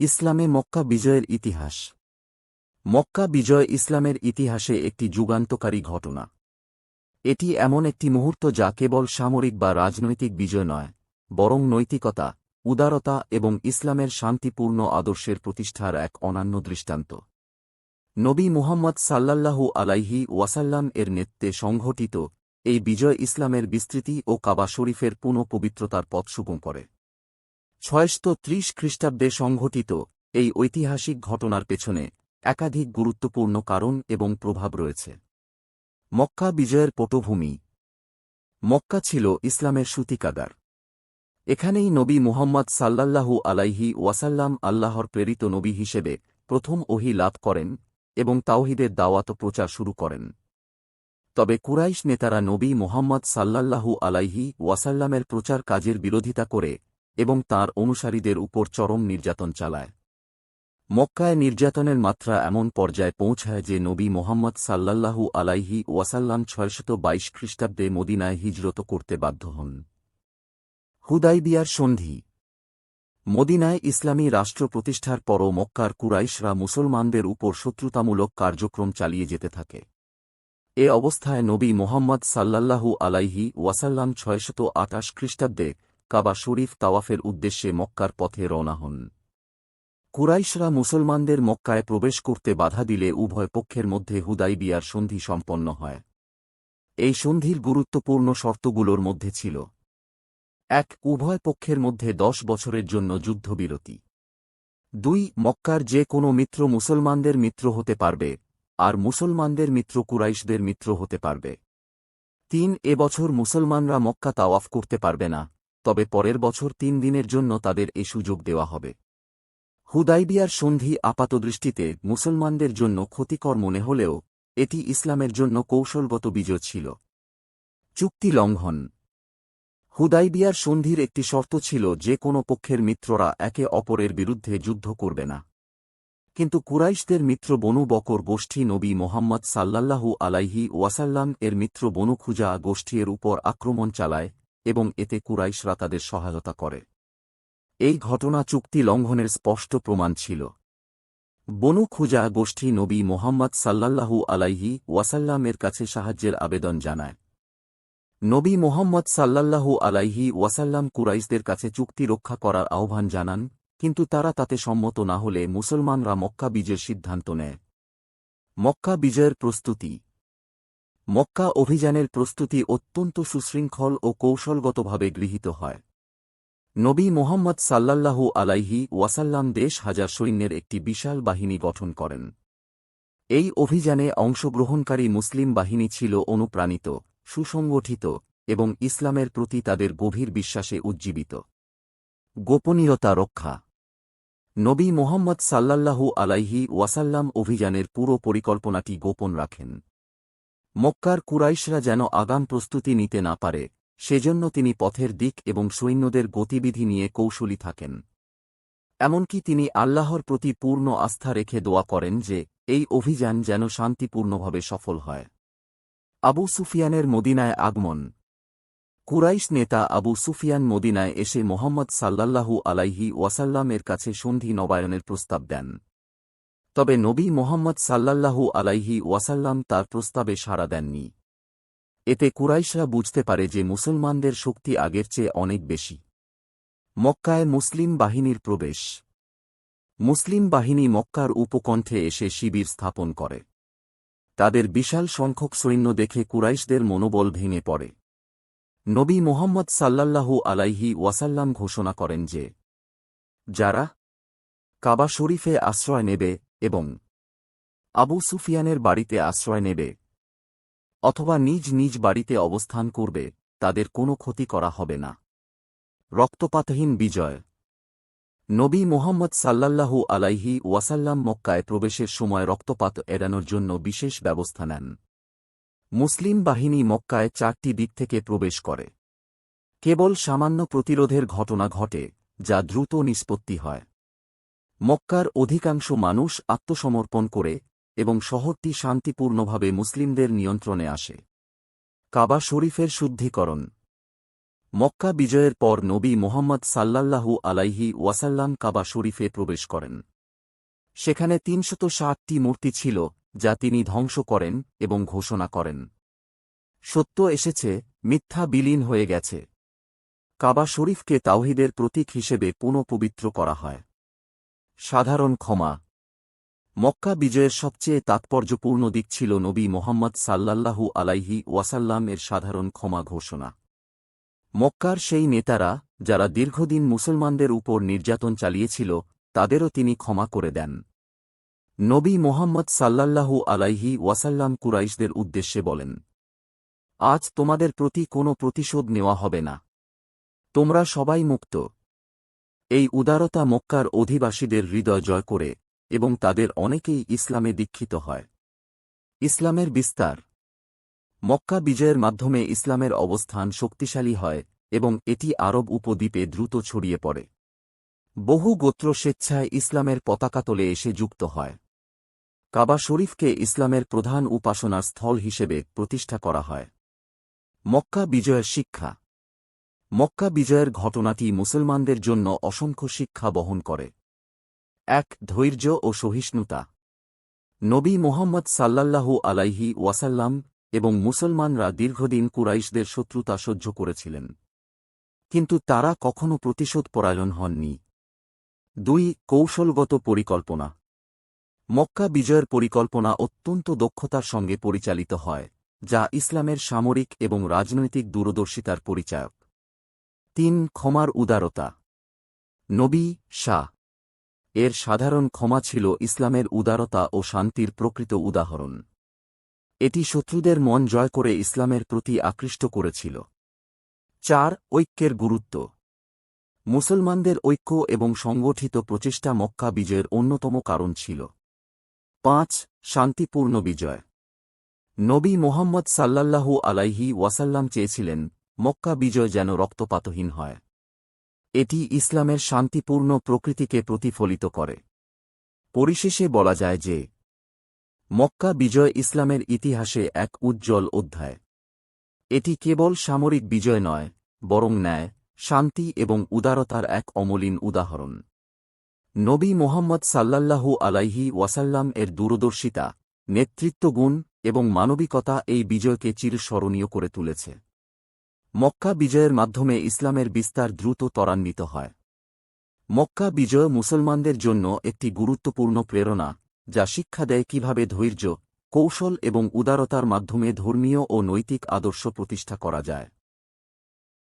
ইসলামে মক্কা বিজয়ের ইতিহাস। মক্কা বিজয় ইসলামের ইতিহাসে একটি যুগান্তকারী ঘটনা। এটি এমন একটি মুহূর্ত যা কেবল সামরিক বা রাজনৈতিক বিজয় নয়, বরং নৈতিকতা, উদারতা এবং ইসলামের শান্তিপূর্ণ আদর্শের প্রতিষ্ঠার এক অনন্য দৃষ্টান্ত। নবী মুহাম্মদ সাল্লাল্লাহু আলাইহি ওয়াসাল্লাম এর নেতৃত্বে সংঘটিত এই বিজয় ইসলামের বিস্তৃতি ও কাবা শরীফের পুনঃ পবিত্রতার পথ সুগম করে। ছয়শত ত্রিশ খ্রিস্টাব্দে সংঘটিত এই ঐতিহাসিক ঘটনার পেছনে একাধিক গুরুত্বপূর্ণ কারণ এবং প্রভাব রয়েছে। মক্কা বিজয়ের পটভূমি। মক্কা ছিল ইসলামের সূতিকাগার। এখানেই নবী মুহাম্মদ সাল্লাল্লাহু আলাইহি ওয়াসাল্লাম আল্লাহর প্রেরিত নবী হিসেবে প্রথম ওহি লাভ করেন এবং তাওহিদের দাওয়াত প্রচার শুরু করেন। তবে কুরাইশ নেতারা নবী মোহাম্মদ সাল্লাল্লাহু আলাইহি ওয়াসাল্লামের প্রচার কাজের বিরোধিতা করে এবং তার অনুসারীদের উপর চরম নির্যাতন চালায়। মক্কায় নির্যাতনের মাত্রা এমন পর্যায়ে পৌঁছায় যে নবী মোহাম্মদ সাল্লাল্লাহু আলাইহি ওয়াসাল্লাম ছয়শত বাইশ খ্রিস্টাব্দে মদিনায় হিজরত করতে বাধ্য হন। হুদাইবিয়ার সন্ধি। মদিনায় ইসলামী রাষ্ট্র প্রতিষ্ঠার পরও মক্কার কুরাইশরা মুসলমানদের উপর শত্রুতামূলক কার্যক্রম চালিয়ে যেতে থাকে। এ অবস্থায় নবী মোহাম্মদ সাল্লাল্লাহু আলাইহি ওয়াসাল্লাম ছয়শত আটাশ খ্রিস্টাব্দে কাবা শরীফ তাওয়াফের উদ্দেশ্যে মক্কার পথে রওনা হন। কুরাইশরা মুসলমানদের মক্কায় প্রবেশ করতে বাধা দিলে উভয় পক্ষের মধ্যে হুদাইবিয়ার সন্ধি সম্পন্ন হয়। এই সন্ধির গুরুত্বপূর্ণ শর্তগুলোর মধ্যে ছিল। এক, উভয় পক্ষের মধ্যে দশ বছরের জন্য যুদ্ধবিরতি। দুই, মক্কার যে কোনো মিত্র মুসলমানদের মিত্র হতে পারবে, আর মুসলমানদের মিত্র কুরাইশদের মিত্র হতে পারবে। তিন এবছর মুসলমানরা মক্কা তাওয়াফ করতে পারবে না। তবে পরের বছর তিন দিনের জন্য তাদের এ সুযোগ দেওয়া হবে। হুদাইবিয়ার সন্ধি আপাতদৃষ্টিতে মুসলমানদের জন্য ক্ষতিকর মনে হলেও, এটি ইসলামের জন্য কৌশলগত বিজয় ছিল। চুক্তি লঙ্ঘন। হুদাইবিয়ার সন্ধির একটি শর্ত ছিল যে কোনো পক্ষের মিত্ররা একে অপরের বিরুদ্ধে যুদ্ধ করবে না। কিন্তু কুরাইশদের মিত্র বনু বকর গোষ্ঠী নবী মোহাম্মদ সাল্লাল্লাহু আলাইহি ওয়াসাল্লাম এর মিত্র বনু খুজা গোষ্ঠী এর উপর আক্রমণ চালায় এবং এতে কুরাইশরা তাদের সহায়তা করে। এই ঘটনা চুক্তি লঙ্ঘনের স্পষ্ট প্রমাণ ছিল। বনু খুজা গোষ্ঠী নবী মোহাম্মদ সাল্লাল্লাহু আলাইহি ওয়াসাল্লামের কাছে সাহায্যের আবেদন জানায়। নবী মোহাম্মদ সাল্লাল্লাহু আলাইহি ওয়াসাল্লাম কুরাইশদের কাছে চুক্তি রক্ষা করার আহ্বান জানান, কিন্তু তারা তাতে সম্মত না হলে মুসলমানরা মক্কা বিজয়ের সিদ্ধান্ত নেয়। মক্কা বিজয়ের প্রস্তুতি মক্কা অভিযানের প্রস্তুতি অত্যন্ত সুশৃঙ্খল ও কৌশলগতভাবে গৃহীত হয়। নবী মোহাম্মদ সাল্লাল্লাহু আলাইহি ওয়াসাল্লাম দেশ হাজার সৈন্যের একটি বিশাল বাহিনী গঠন করেন। এই অভিযানে অংশগ্রহণকারী মুসলিম বাহিনী ছিল অনুপ্রাণিত, সুসংগঠিত এবং ইসলামের প্রতি তাদের গভীর বিশ্বাসে উজ্জীবিত। গোপনীয়তা রক্ষা। নবী মোহাম্মদ সাল্লাল্লাহু আলাইহি ওয়াসাল্লাম অভিযানের পুরো পরিকল্পনাটি গোপন রাখেন। মক্কার কুরাইশরা যেন আগাম প্রস্তুতি নিতে না পারে, সেজন্য তিনি পথের দিক এবং সৈন্যদের গতিবিধি নিয়ে কৌশলী থাকেন। এমনকি তিনি আল্লাহর প্রতি পূর্ণ আস্থা রেখে দোয়া করেন যে, এই অভিযান যেন শান্তিপূর্ণভাবে সফল হয়। আবু সুফিয়ানের মদিনায় আগমন। কুরাইশ নেতা আবু সুফিয়ান মদিনায় এসে মোহাম্মদ সাল্লাল্লাহু আলাইহি ওয়াসাল্লামের কাছে সন্ধি নবায়নের প্রস্তাব দেন। তবে নবী মোহাম্মদ সাল্লাল্লাহু আলাইহি ওয়াসাল্লাম তার প্রস্তাবে সাড়া দেননি। এতে কুরাইশরা বুঝতে পারে যে মুসলমানদের শক্তি আগের চেয়ে অনেক বেশি। মক্কায় মুসলিম বাহিনীর প্রবেশ। মুসলিম বাহিনী মক্কার উপকণ্ঠে এসে শিবির স্থাপন করে। তাদের বিশাল সংখ্যক সৈন্য দেখে কুরাইশদের মনোবল ভেঙে পড়ে। নবী মোহাম্মদ সাল্লাল্লাহু আলাইহি ওয়াসাল্লাম ঘোষণা করেন যে, যারা কাবা শরীফে আশ্রয় নেবে এবং আবু সুফিয়ানের বাড়িতে আশ্রয় নেবে অথবা নিজ নিজ বাড়িতে অবস্থান করবে, তাদের কোনো ক্ষতি করা হবে না। রক্তপাতহীন বিজয়। নবী মোহাম্মদ সাল্লাল্লাহু আলাইহি ওয়াসাল্লাম মক্কায় প্রবেশের সময় রক্তপাত এড়ানোর জন্য বিশেষ ব্যবস্থা নেন। মুসলিম বাহিনী মক্কায় চারটি দিক থেকে প্রবেশ করে। কেবল সামান্য প্রতিরোধের ঘটনা ঘটে, যা দ্রুত নিষ্পত্তি হয়। মক্কার অধিকাংশ মানুষ আত্মসমর্পণ করে এবং শহরটি শান্তিপূর্ণভাবে মুসলিমদের নিয়ন্ত্রণে আসে। কাবা শরীফের শুদ্ধিকরণ। মক্কা বিজয়ের পর নবী মোহাম্মদ সাল্লাল্লাহু আলাইহি ওয়াসাল্লাম কাবা শরীফে প্রবেশ করেন। সেখানে তিনশত ষাটটি মূর্তি ছিল যা তিনি ধ্বংস করেন এবং ঘোষণা করেন। সত্য এসেছে, মিথ্যা বিলীন হয়ে গেছে। কাবা শরীফকে তাওহিদের প্রতীক হিসেবে পুনঃপবিত্র করা হয়। সাধারণ ক্ষমা। মক্কা বিজয়ের সবচেয়ে তাৎপর্যপূর্ণ দিক ছিল নবী মোহাম্মদ সাল্লাল্লাহু আলাইহি ওয়াসাল্লাম এর সাধারণ ক্ষমা ঘোষণা। মক্কার সেই নেতারা, যারা দীর্ঘদিন মুসলমানদের উপর নির্যাতন চালিয়েছিল, তাদেরও তিনি ক্ষমা করে দেন। নবী মোহাম্মদ সাল্লাল্লাহু আলাইহি ওয়াসাল্লাম কুরাইশদের উদ্দেশ্যে বলেন, আজ তোমাদের প্রতি কোনো প্রতিশোধ নেওয়া হবে না। তোমরা সবাই মুক্ত। এই উদারতা মক্কার অধিবাসীদের হৃদয় জয় করে এবং তাদের অনেকেই ইসলামে দীক্ষিত হয়। ইসলামের বিস্তার। মক্কা বিজয়ের মাধ্যমে ইসলামের অবস্থান শক্তিশালী হয় এবং এটি আরব উপদ্বীপে দ্রুত ছড়িয়ে পড়ে। বহু গোত্র স্বেচ্ছায় ইসলামের পতাকা তোলে এসে যুক্ত হয়। কাবা শরীফকে ইসলামের প্রধান উপাসনার স্থল হিসেবে প্রতিষ্ঠা করা হয়। মক্কা বিজয়ের শিক্ষা। মক্কা বিজয়ের ঘটনাটি মুসলমানদের জন্য অসংখ্য শিক্ষা বহন করে। এক, ধৈর্য ও সহিষ্ণুতা। নবী মোহাম্মদ সাল্লাল্লাহু আলাইহি ওয়াসাল্লাম এবং মুসলমানরা দীর্ঘদিন কুরাইশদের শত্রুতা সহ্য করেছিলেন। কিন্তু তারা কখনও প্রতিশোধ পরায়ণ হননি। দুই, কৌশলগত পরিকল্পনা। মক্কা বিজয়ের পরিকল্পনা অত্যন্ত দক্ষতার সঙ্গে পরিচালিত হয়, যা ইসলামের সামরিক এবং রাজনৈতিক দূরদর্শিতার পরিচায়ক। তিন ক্ষমার উদারতা। নবী শাহ। এর সাধারণ ক্ষমা ছিল ইসলামের উদারতা ও শান্তির প্রকৃত উদাহরণ। এটি শত্রুদের মন জয় করে ইসলামের প্রতি আকৃষ্ট করেছিল। চার, ঐক্যের গুরুত্ব। মুসলমানদের ঐক্য এবং সংগঠিত প্রচেষ্টা মক্কা বিজয়ের অন্যতম কারণ ছিল। পাঁচ, শান্তিপূর্ণ বিজয়। নবী মোহাম্মদ সাল্লাল্লাহু আলাইহি ওয়াসাল্লাম চেয়েছিলেন মক্কা বিজয় যেন রক্তপাতহীন হয়। এটি ইসলামের শান্তিপূর্ণ প্রকৃতিকে প্রতিফলিত করে। পরিশেষে বলা যায় যে, মক্কা বিজয় ইসলামের ইতিহাসে এক উজ্জ্বল অধ্যায়। এটি কেবল সামরিক বিজয় নয়, বরং ন্যায়, শান্তি এবং উদারতার এক অমলিন উদাহরণ। নবী মোহাম্মদ সাল্লাল্লাহু আলাইহি ওয়াসাল্লাম এর দূরদর্শিতা, নেতৃত্বগুণ এবং মানবিকতা এই বিজয়কে চিরস্মরণীয় করে তুলেছে। মক্কা বিজয়ের মাধ্যমে ইসলামের বিস্তার দ্রুত ত্বরান্বিত হয়। মক্কা বিজয় মুসলমানদের জন্য একটি গুরুত্বপূর্ণ প্রেরণা, যা শিক্ষা দেয় কীভাবে ধৈর্য, কৌশল এবং উদারতার মাধ্যমে ধর্মীয় ও নৈতিক আদর্শ প্রতিষ্ঠা করা যায়।